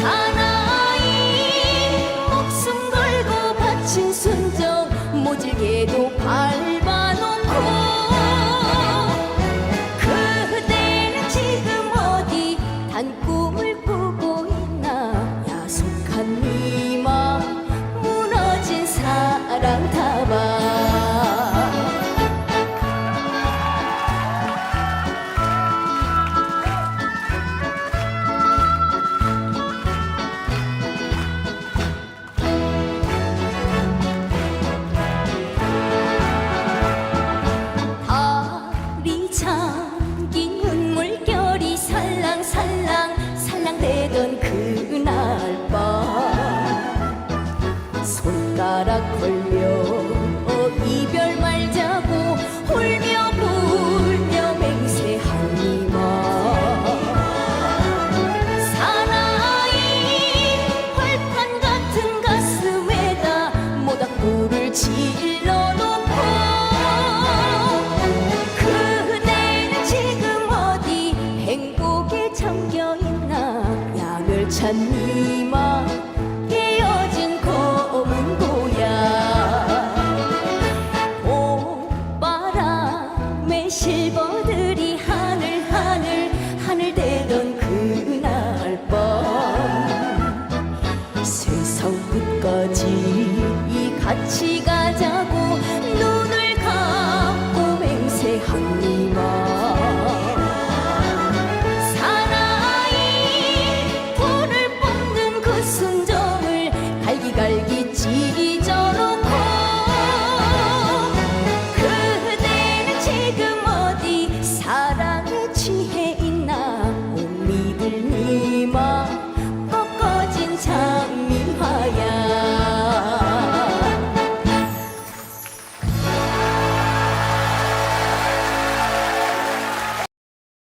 사나이 목숨 걸고 바친 순정 모질게도 발 잔미만 깨어진 검은 고야. 오바람에 실버들이 하늘 하늘 하늘 되던 그날 밤. 세상 끝까지 같이 가자고